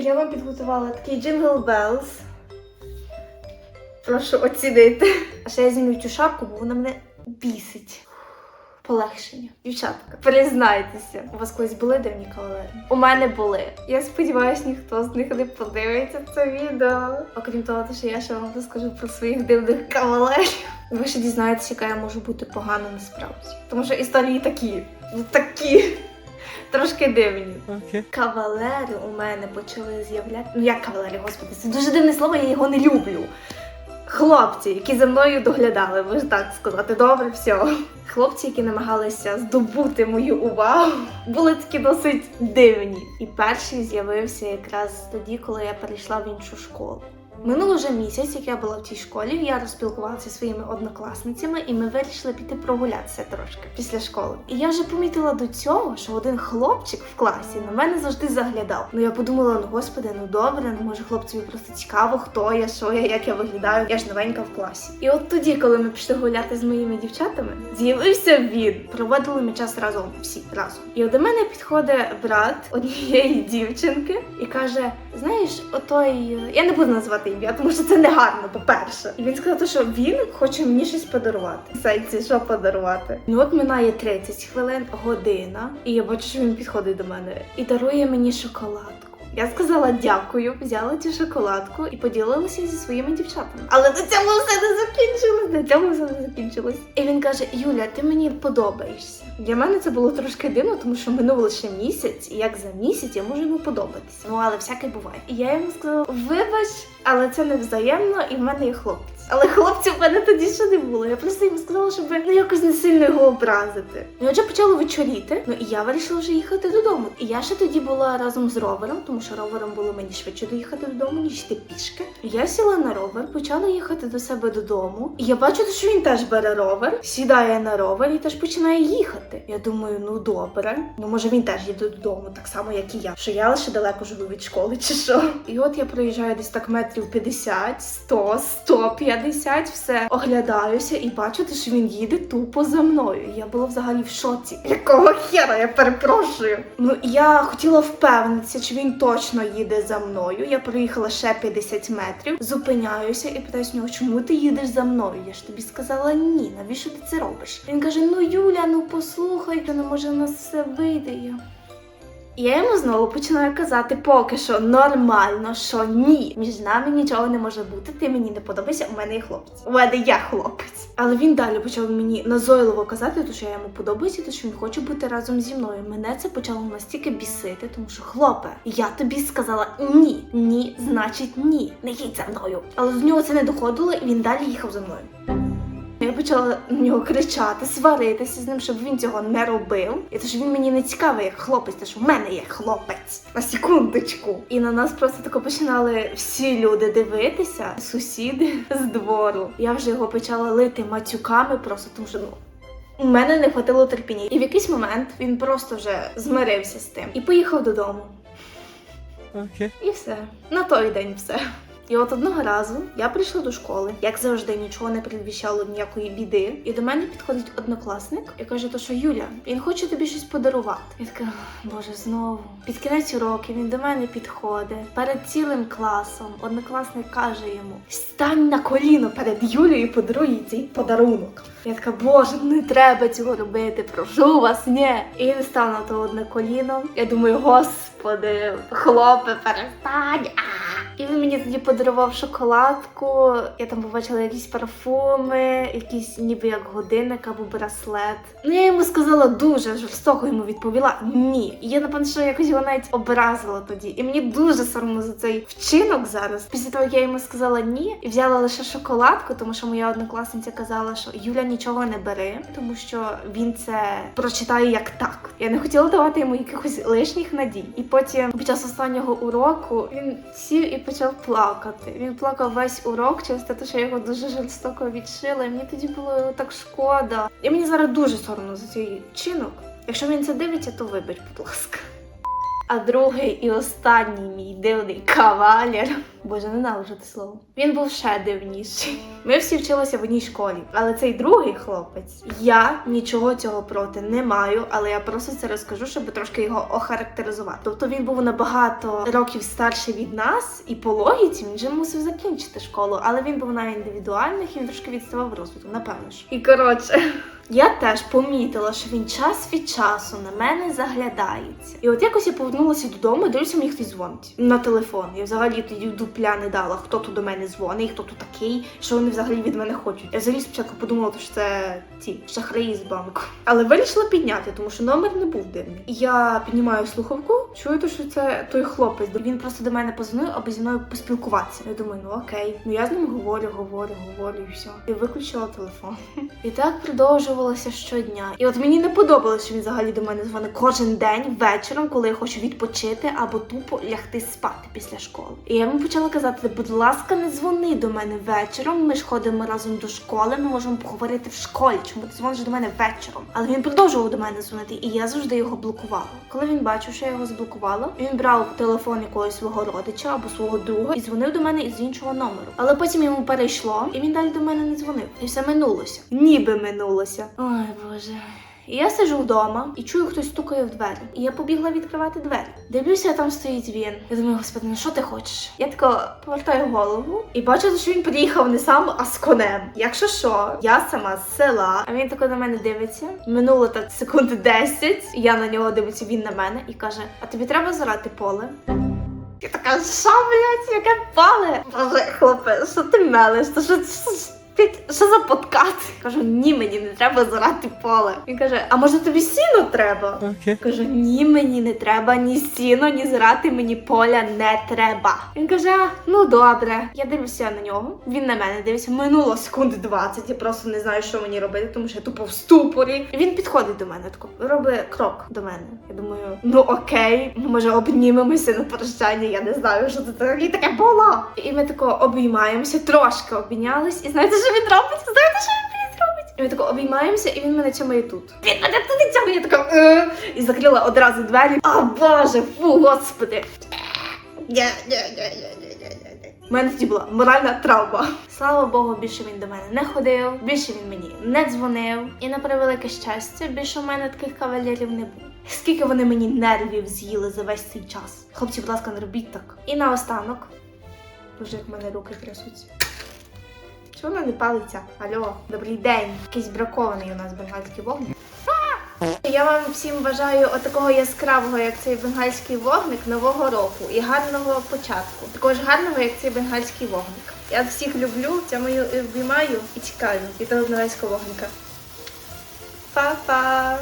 Я вам підготувала такий Jingle Bells. Прошу оцінити. А ще я зніму цю шапку, бо вона мене бісить. Полегшення. Дівчатка, признайтеся, у вас колись були дивні кавалери? У мене були. Я сподіваюся, ніхто з них не подивиться це відео. Окрім того, що я ще вам розкажу про своїх дивних кавалерів. Ви ще дізнаєтеся, яка я можу бути погана насправді. Тому що історії такі, такі. Трошки дивні. Okay. Кавалери у мене почали з'являти. Ну як кавалери, господи, це дуже дивне слово, я його не люблю. Хлопці, які за мною доглядали, можна так сказати, добре, все. Хлопці, які намагалися здобути мою увагу, були такі досить дивні. І перший з'явився якраз тоді, коли я перейшла в іншу школу. Минуло вже місяць, як я була в цій школі, я розпілкувалася зі своїми однокласницями, і ми вирішили піти прогулятися трошки після школи. І я вже помітила до цього, що один хлопчик в класі на мене завжди заглядав. Ну я подумала, ну господи, ну добре, ну може хлопцеві просто цікаво, хто я, що я, як я виглядаю. Я ж новенька в класі. І от тоді, коли ми пішли гуляти з моїми дівчатами, з'явився він. Проводили ми час разом всі разом. І до мене підходить брат однієї дівчинки і каже: знаєш, отой, я не буду називати ім'я, тому що це не гарно, по-перше. І він сказав, що він хоче мені щось подарувати. Сайці, що подарувати? Ну от минає 30 хвилин, година, і я бачу, що він підходить до мене і дарує мені шоколадку. Я сказала дякую, взяла цю шоколадку і поділилася зі своїми дівчатами. Але на цьому все не закінчилось. На цьому все не закінчилось. І він каже: Юля, ти мені подобаєшся. Для мене це було трошки дивно, тому що минув лише місяць, і як за місяць я можу йому подобатися. Ну але всяке буває. І я йому сказала: вибач, але це не взаємно, і в мене є хлопець. Але хлопців в мене тоді ще не було. Я просто йому сказала, щоб ну якось не сильно його образити. І отже почало вечоріти. Ну і я вирішила вже їхати додому. І я ще тоді була разом з ровером, тому що ровером було мені швидше доїхати додому, ніж йти пішки. Я сіла на ровер, почала їхати до себе додому. І я бачу, що він теж бере ровер, сідає на ровер і теж починає їхати. Я думаю, ну добре. Ну може він теж їде додому, так само, як і я. Що я лише далеко живу від школи, чи що. І от я проїжджаю десь так метрів 50, 100, 150, все оглядаюся і бачу, що він їде тупо за мною. Я була взагалі в шоці. Якого хера, я перепрошую. Ну я хотіла впевнитися, чи він точно їде за мною. Я проїхала ще 50 метрів, зупиняюся і питаюсь в нього, чому ти їдеш за мною? Я ж тобі сказала ні. Навіщо ти це робиш? Він каже: Ну Юля, ну послухай, ну може в нас все вийде. Я я йому знову починаю казати поки що нормально, що ні, між нами нічого не може бути. Ти мені не подобаєшся, у мене є хлопець. У мене я хлопець. Але він далі почав мені назойливо казати, то що я йому подобаюся, то що він хоче бути разом зі мною. Мене це почало настільки бісити, тому що хлопе, я тобі сказала ні, ні, значить ні, не їдь за мною. Але з нього це не доходило, і він далі їхав за мною. Почала на нього кричати, сваритися з ним, щоб він цього не робив. І то, що він мені не цікавий як хлопець, то що в мене є хлопець. На секундочку. І на нас просто тако починали всі люди дивитися, сусіди з двору. Я вже його почала лити матюками, просто тому що ну. У мене не хватило терпіння. І в якийсь момент він просто вже змирився з тим і поїхав додому. Okay. І все. На той день все. І от одного разу я прийшла до школи, як завжди, нічого не передвіщало ніякої біди. І до мене підходить однокласник і каже, то що Юля, він хоче тобі щось подарувати. Я така, боже, знову. Під кінець уроку він до мене підходить перед цілим класом. Однокласник каже йому: стань на коліно перед Юлею подаруй цей подарунок. Я така, боже, не треба цього робити, прошу вас, ні. І він став на то одне коліно. Я думаю, господи, хлопе, перестань. І він мені тоді подарував шоколадку. Я там побачила якісь парфуми, якісь ніби як годинник або браслет. Ну я йому сказала дуже жорстоко йому відповіла ні. І я напевно, що якось його навіть образила тоді. І мені дуже соромно за цей вчинок зараз. Після того, як я йому сказала ні і взяла лише шоколадку, тому що моя однокласниця казала, що Юля нічого не бери, тому що він це прочитає як так. Я не хотіла давати йому якихось лишніх надій. І потім під час останнього уроку він сів і почав плакати. Він плакав весь урок через те, що я його дуже жорстоко відшила. І мені тоді було його так шкода. І мені зараз дуже соромно за цей чинок. Якщо він це дивиться, то вибач, будь ласка. А другий і останній мій дивний кавалер. Боже, ненавижу те слово. Він був ще дивніший. Ми всі вчилися в одній школі, але цей другий хлопець, я нічого цього проти не маю, але я просто це розкажу, щоб трошки його охарактеризувати. Тобто він був набагато років старший від нас, і по логіці він вже мусив закінчити школу, але він був на індивідуальних і він трошки відставав розвитку, напевно ж. І коротше. Я теж помітила, що він час від часу на мене заглядається. І от якось я повернулася додому, і дивлюся, мені хтось дзвонить на телефон. Я взагалі тоді дупля не дала, хто тут до мене дзвонить, хто тут такий, що вони взагалі від мене хочуть. Я взагалі спочатку подумала, що це ті шахраї з банку. Але вирішила підняти, тому що номер не був дивний. Я піднімаю слухавку, чую, що це той хлопець. Він просто до мене позвонив, аби зі мною поспілкуватися. Я думаю, ну окей, ну я з ним говорю, говорю, говорю, і все. І виключила телефон. І так продовжувалося щодня. І от мені не подобалося, що він взагалі до мене дзвонить кожен день вечором, коли я хочу відпочити або тупо лягти спати після школи. І я йому почала казати: будь ласка, не дзвони до мене вечором. Ми ж ходимо разом до школи. Ми можемо поговорити в школі. Чому ти дзвониш до мене вечором? Але він продовжував до мене дзвонити, і я завжди його блокувала. Коли він бачив, що я його заблокувала, він брав телефон якогось свого родича або свого друга і дзвонив до мене із іншого номеру. Але потім йому перейшло, і він далі до мене не дзвонив. І все минулося. Ніби минулося. Ой, боже. І я сиджу вдома і чую, хтось стукає в двері. І я побігла відкривати двері. Дивлюся, там стоїть він. Я думаю, господи, ну що ти хочеш? Я тако повертаю голову і бачу, що він приїхав не сам, а з конем. Якщо що, я сама з села, а він тако на мене дивиться. Минуло так секунд 10. Я на нього дивлюся, він на мене і каже: А тобі треба зорати поле? Я така, що, блядь, яке пале? Боже, хлопе, що ти мелиш? Та що, що, що за подкат? Кажу, ні, мені не треба зорати поле. Він каже, а може тобі сіно треба? Okay. Кажу, ні, мені не треба ні сіно, ні зрати мені поля не треба. Він каже, ну добре. Я дивлюся на нього. Він на мене дивиться. Минуло секунд 20. Я просто не знаю, що мені робити, тому що я тупо в ступорі. І він підходить до мене, тако робить крок до мене. Я думаю, ну окей, може обнімемося на прощання. Я не знаю, що це таке було. І ми тако обіймаємося, трошки обійнялись. І знаєте, що він робить? Знаєте, що він блядь, робить? І ми тако обіймаємося, і він мене чимає тут. Він мене туди цьому, я така «Е». і закрила одразу двері. А боже, фу, господи. У мене тоді була моральна травма. Слава Богу, більше він до мене не ходив, більше він мені не дзвонив. І на превелике щастя, більше у мене таких кавалерів не було. Скільки вони мені нервів з'їли за весь цей час. Хлопці, будь ласка, не робіть так. І наостанок. Боже, як в мене руки трясуться. Чого вона не палиться? Алло, добрий день. Якийсь бракований у нас бенгальський вогник. Я вам всім бажаю отакого яскравого, як цей бенгальський вогник, нового року і гарного початку. Такого ж гарного, як цей бенгальський вогник. Я всіх люблю, цьому обіймаю і чекаю від того бенгальського вогника. Па-па!